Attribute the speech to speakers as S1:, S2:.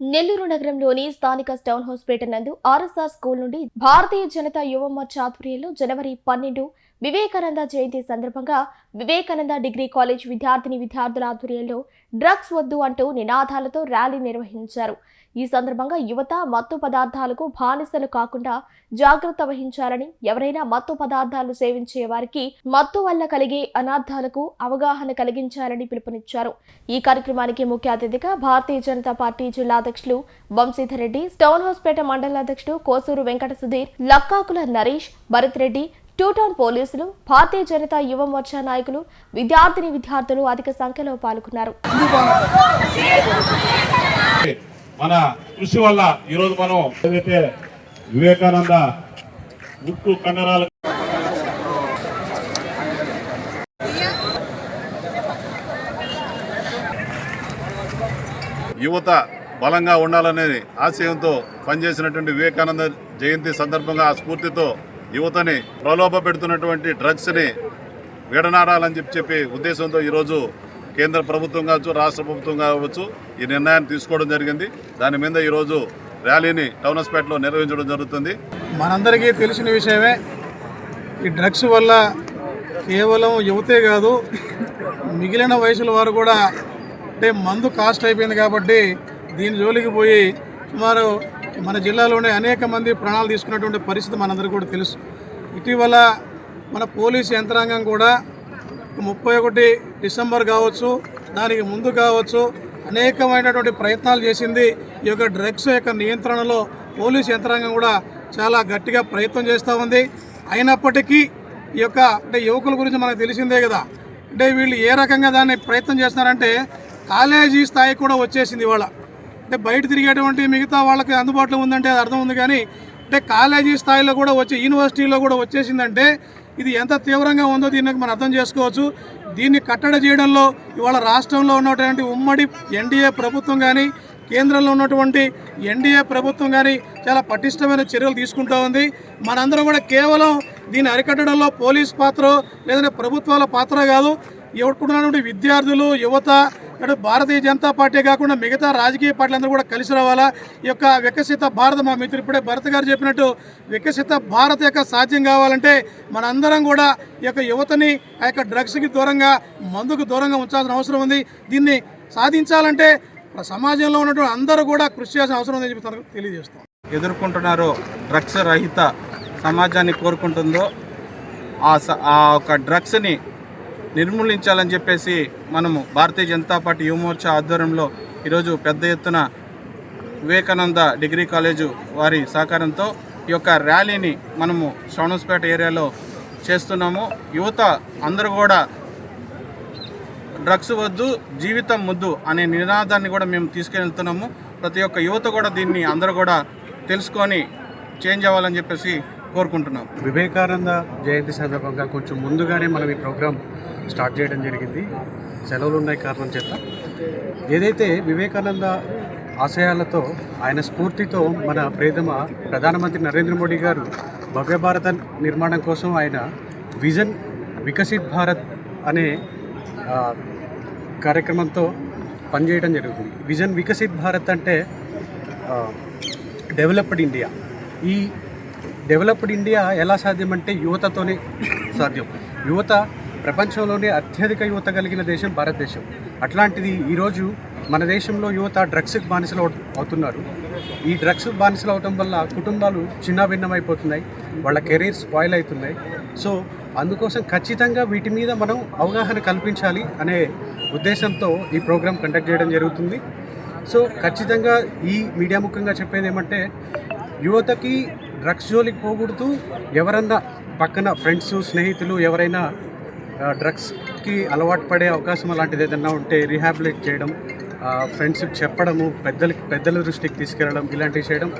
S1: నెల్లూరు నగరంలోని స్థానిక town house పేట నందు ఆర్ఎస్ఆర్ స్కూల్ నుండి భారతీయ జనతా యువ మోర్చా ఆధ్వర్యంలో జనవరి పన్నెండు వివేకానంద జయంతి సందర్భంగా వివేకానంద డిగ్రీ కాలేజ్ విద్యార్థిని విద్యార్థుల ఆధ్వర్యంలో డ్రగ్స్ వద్దు అంటూ నినాదాలతో ర్యాలీ నిర్వహించారు. ఈ సందర్భంగా యువత మత్తు పదార్థాలకు బానిసలు కాకుండా జాగ్రత్త వహించాలని ఎవరైనా మత్తు పదార్థాలు సేవించే వారికి మత్తు వల్ల కలిగే అనార్థాలకు అవగాహన కలిగించాలని పిలుపునిచ్చారు. ఈ కార్యక్రమానికి ముఖ్య అతిథిగా భారతీయ జనతా పార్టీ జిల్లా అధ్యక్షులు వంశీధర్ రెడ్డి స్టోన్ హౌస్పేట మండల అధ్యక్షుడు కోసూరు వెంకట సుధీర్ లక్కాకుల నరేష్ భరత్ రెడ్డి టూ టౌన్ పోలీసులు భారతీయ జనతా యువ మోర్చా నాయకులు విద్యార్థిని విద్యార్థులు అధిక సంఖ్యలో పాల్గొన్నారు.
S2: మన కృషి వల్ల ఈరోజు మనం ఏదైతే వివేకానంద ముక్కు కండరాల యువత బలంగా ఉండాలనే ఆశయంతో పనిచేసినటువంటి వివేకానంద జయంతి సందర్భంగా ఆ స్ఫూర్తితో యువతని ప్రలోభ పెడుతున్నటువంటి డ్రగ్స్ని విడనాడాలని చెప్పి చెప్పి ఉద్దేశంతో ఈరోజు కేంద్ర ప్రభుత్వం కావచ్చు రాష్ట్ర ప్రభుత్వం కావచ్చు ఈ నిర్ణయాన్ని తీసుకోవడం జరిగింది. దాని మీద ఈరోజు ర్యాలీని టౌన్ నిర్వహించడం జరుగుతుంది.
S3: మనందరికీ తెలిసిన విషయమే ఈ డ్రగ్స్ వల్ల కేవలం యువతే కాదు మిగిలిన వయసుల వారు కూడా అంటే మందు కాస్ట్ అయిపోయింది కాబట్టి దీని జోలికి పోయి సుమారు మన జిల్లాలోనే అనేక మంది ప్రాణాలు తీసుకున్నటువంటి పరిస్థితి మనందరికీ కూడా తెలుసు. ఇటీవల మన పోలీస్ యంత్రాంగం కూడా ముప్పై ఒకటి డిసెంబర్ కావచ్చు దానికి ముందు కావచ్చు అనేకమైనటువంటి ప్రయత్నాలు చేసింది. ఈ యొక్క డ్రగ్స్ యొక్క నియంత్రణలో పోలీస్ యంత్రాంగం కూడా చాలా గట్టిగా ప్రయత్నం చేస్తూ ఉంది. అయినప్పటికీ ఈ యొక్క అంటే యువకుల గురించి మనకు తెలిసిందే కదా. అంటే వీళ్ళు ఏ రకంగా దాన్ని ప్రయత్నం చేస్తున్నారంటే కాలేజీ స్థాయి కూడా వచ్చేసింది ఇవాళ. అంటే బయట తిరిగేటువంటి మిగతా వాళ్ళకి అందుబాటులో ఉందంటే అది అర్థం ఉంది కానీ అంటే కాలేజీ స్థాయిలో కూడా వచ్చి యూనివర్సిటీలో కూడా వచ్చేసిందంటే ఇది ఎంత తీవ్రంగా ఉందో దీనికి మనం అర్థం చేసుకోవచ్చు. దీన్ని కట్టడి చేయడంలో ఇవాళ రాష్ట్రంలో ఉన్నటువంటి ఉమ్మడి ఎన్డీఏ ప్రభుత్వం కానీ కేంద్రంలో ఉన్నటువంటి ఎన్డీఏ ప్రభుత్వం కానీ చాలా పటిష్టమైన చర్యలు తీసుకుంటూ ఉంది. మనందరం కూడా కేవలం దీన్ని అరికట్టడంలో పోలీస్ పాత్ర లేదంటే ప్రభుత్వాల పాత్ర కాదు. ఎవరుకున్నటువంటి విద్యార్థులు యువత అటు భారతీయ జనతా పార్టీ కాకుండా మిగతా రాజకీయ పార్టీలందరూ కూడా కలిసి రావాలా? ఈ యొక్క వికసిత భారత మా మిత్రుడు ఇప్పుడే భరత్ గారు చెప్పినట్టు వికసిత భారత్ యొక్క సాధ్యం కావాలంటే మనందరం కూడా ఈ యొక్క యువతని ఆ యొక్క డ్రగ్స్కి దూరంగా మందుకు దూరంగా ఉంచాల్సిన అవసరం ఉంది. దీన్ని సాధించాలంటే సమాజంలో ఉన్నటువంటి అందరూ కూడా కృషి చేయాల్సిన అవసరం ఉందని చెప్పి తెలియజేస్తాం
S4: ఎదుర్కొంటున్నారో డ్రగ్స్ రహిత సమాజాన్ని కోరుకుంటుందో ఆ స- ఆ ఒక డ్రగ్స్ని నిర్మూలించాలని చెప్పేసి మనము భారతీయ జనతా పార్టీ యువమోర్చా ఆధ్వర్యంలో ఈరోజు పెద్ద ఎత్తున వివేకానంద డిగ్రీ కాలేజు వారి సహకారంతో ఈ యొక్క ర్యాలీని మనము శ్రవణస్పేట ఏరియాలో చేస్తున్నాము. యువత అందరూ కూడా డ్రగ్స్ వద్దు జీవితం ముద్దు అనే నినాదాన్ని కూడా మేము తీసుకెళ్తున్నాము. ప్రతి ఒక్క యువత కూడా దీన్ని అందరూ కూడా తెలుసుకొని చేంజ్ అవ్వాలని చెప్పేసి కోరుకుంటున్నాం.
S5: వివేకానంద జయంతి సందర్భంగా కొంచెం ముందుగానే మనం ఈ ప్రోగ్రాం స్టార్ట్ చేయడం జరిగింది. సెలవులు ఉన్నాయి కారణం చేత. ఏదైతే వివేకానంద ఆశయాలతో ఆయన స్ఫూర్తితో మన ప్రేతమ ప్రధానమంత్రి నరేంద్ర మోడీ గారు భవ్య భారత నిర్మాణం కోసం ఆయన విజన్ వికసిత్ భారత్ అనే కార్యక్రమంతో పనిచేయడం జరుగుతుంది. విజన్ వికసిత్ భారత్ అంటే డెవలప్డ్ ఇండియా. ఈ డెవలప్డ్ ఇండియా ఎలా సాధ్యమంటే యువతతోనే సాధ్యం. యువత ప్రపంచంలోనే అత్యధిక యువత కలిగిన దేశం భారతదేశం. అట్లాంటిది ఈరోజు మన దేశంలో యువత డ్రగ్స్కి బానిసలు అవుతున్నారు. ఈ డ్రగ్స్ బానిసలు అవటం వల్ల కుటుంబాలు చిన్నాభిన్నమైపోతున్నాయి వాళ్ళ కెరీర్ స్పాయిల్ అవుతున్నాయి. సో అందుకోసం ఖచ్చితంగా వీటి మీద మనం అవగాహన కల్పించాలి అనే ఉద్దేశంతో ఈ ప్రోగ్రాం కండక్ట్ చేయడం జరుగుతుంది. సో ఖచ్చితంగా ఈ మీడియా ముఖ్యంగా చెప్పేది ఏమంటే యువతకి డ్రగ్స్ జోలికి పోకూడదు. ఎవరన్నా పక్కన ఫ్రెండ్స్ స్నేహితులు ఎవరైనా డ్రగ్స్కి అలవాటు పడే అవకాశం అలాంటిది ఏదైనా ఉంటే రీహాబిలిట్ చేయడం ఫ్రెండ్స్కి చెప్పడము పెద్దలకి పెద్దల దృష్టికి తీసుకెళ్ళడం ఇలాంటివి చేయడం